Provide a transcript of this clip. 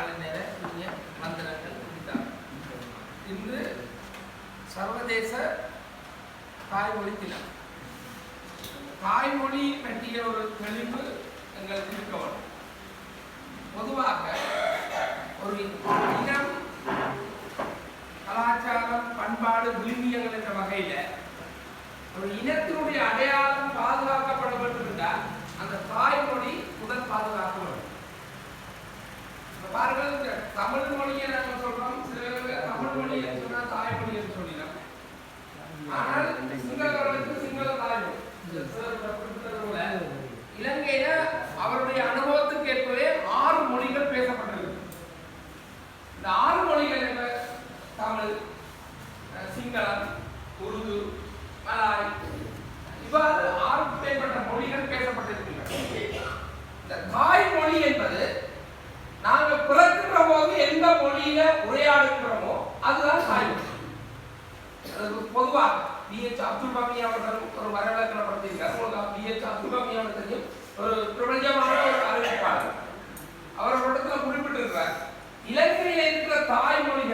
மாலை நேர புண்ணிய மந்திரங்கள் முடித்தார் இன்று சர்வதேச தாய்மொழி தினம். தாய்மொழி பற்றிய ஒரு தெளிவு எங்களுக்கு இருக்க வேண்டும் பொதுவாக ஒரு இனம் கலாச்சாரம் பண்பாடு விழுமியங்கள் என்ற வகையில் ஒரு இனத்தினுடைய அடையாளம் பாதுகாக்கப்பட வேண்டும் என்றால் அந்த தாய்மொழி முதல் பாதுகாக்க வேண்டும் தமிழ் மொழியை நம்ம சொல்றோம் சில பேர் தமிழ் மொழியை சொன்னா தாய்மொழி என்று சொல்லிடலாம் ஆனால் சிங்களவர்களுக்கு சிங்கள தாய்மொழி இந்த இலங்கையில அவருடைய அனுபவத்துக்கு ஏற்பவே ஆறு மொழிகள் பேசப்பட்டிருக்கு. இந்த ஆறு மொழிகள் என்ன? தமிழ் அஹ், சிங்களம் உருது மலாய் இவ்வாறு ஆறு மேற்பட்ட மொழிகள் பேசப்பட்டிருக்கின்றன. இந்த தாய்மொழி என்பது மொழியில உரையாடுகிறோமோ அதுதான் தாய்மொழி அது பொதுவாக பிஹெச் அப்துல் பாமி அவர்கள் ஒரு வரலாற்று படுத்தியிருக்கார் உங்களுக்கு பிஹெச் அப்துல் பாமி அவர்கள் தெரியும். ஒரு பிரபஞ்சமான ஒரு அறிவிப்பாளர். அவர் ஒரு குறிப்பிட்டிருக்கிறார். இலங்கையில் இருக்கிற தாய்மொழி